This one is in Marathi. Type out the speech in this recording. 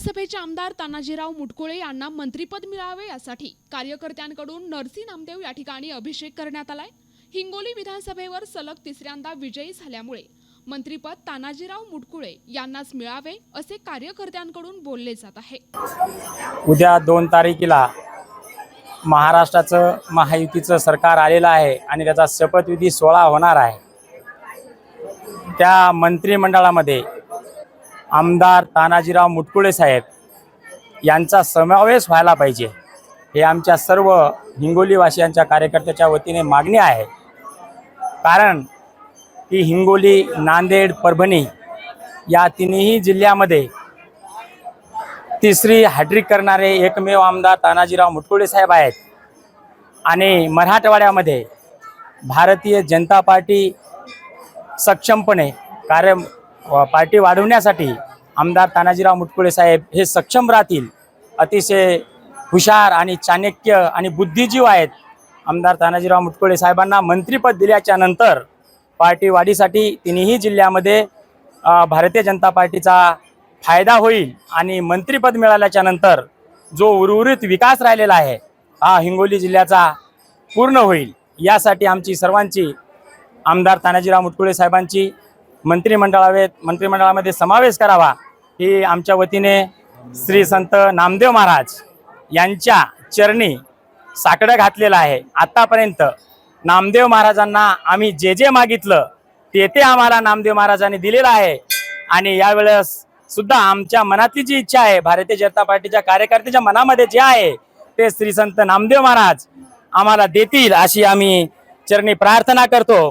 विधानसभेचे आमदार तानाजीराव मुटकुळे यांना मंत्रीपद मिळावे यासाठी कार्यकर्त्यांकडून नरसी नामदेव या ठिकाणी अभिषेक करण्यात आलाय. हिंगोली विधानसभेवर सलग तिसऱ्यांदा विजयी झाल्यामुळे मंत्रीपद तानाजीराव मुटकुळे यांनाच मिळावे असे कार्यकर्त्यांकडून बोलले जात आहे. उद्या दोन तारखेला महाराष्ट्राचं महायुतीचं सरकार आलेलं आहे आणि त्याचा शपथविधी सोहळा होणार आहे. त्या मंत्रिमंडळामध्ये आमदार तानाजीराव मुटकुळे साहेब यांचा समावेश व्हायला पाहिजे. हे आमच्या सर्व हिंगोलीवासियांच्या कार्यकर्त्याच्या वतीने मागणी आहे. कारण की हिंगोली नांदेड परभणी या तिन्ही जिल्ह्यामध्ये तिसरी हॅड्रिक करणारे एकमेव आमदार तानाजीराव मुटकुळे साहेब आहेत. आणि मराठवाड्यामध्ये भारतीय जनता पार्टी सक्षमपणे कार्य पार्टी वाढवण्यासाठी आमदार तानाजीराव मुटकुळे साहेब हे सक्षम राहतील. अतिशय हुशार आणि चाणक्य आणि बुद्धिजीव आहेत. आमदार तानाजीराव मुटकुळे साहेबांना मंत्रीपद दिल्याच्या नंतर पार्टी वाढीसाठी तिन्ही जिल्ह्यामध्ये भारतीय जनता पार्टीचा फायदा होईल आणि मंत्रीपद मिळाल्याच्या नंतर जो उर्वरित विकास राहिलेला आहे हा हिंगोली जिल्ह्याचा पूर्ण होईल. यासाठी आमची सर्वांची आमदार तानाजीराव मुटकुळे साहेबांची मंत्रिमंडळावे मंत्रिमंडळामध्ये समावेश करावा ही आमच्या वतीने श्री संत नामदेव महाराज यांच्या चरणी साकडं घातलेलं आहे. आत्तापर्यंत नामदेव महाराजांना आम्ही जे जे मागितलं ते ते आम्हाला नामदेव महाराजांनी दिलेलं आहे. आणि यावेळेस सुद्धा आमच्या मनातली जी इच्छा आहे भारतीय जनता पार्टीच्या कार्यकर्त्याच्या मनामध्ये जे आहे ते श्री संत नामदेव महाराज आम्हाला देतील अशी आम्ही चरणी प्रार्थना करतो.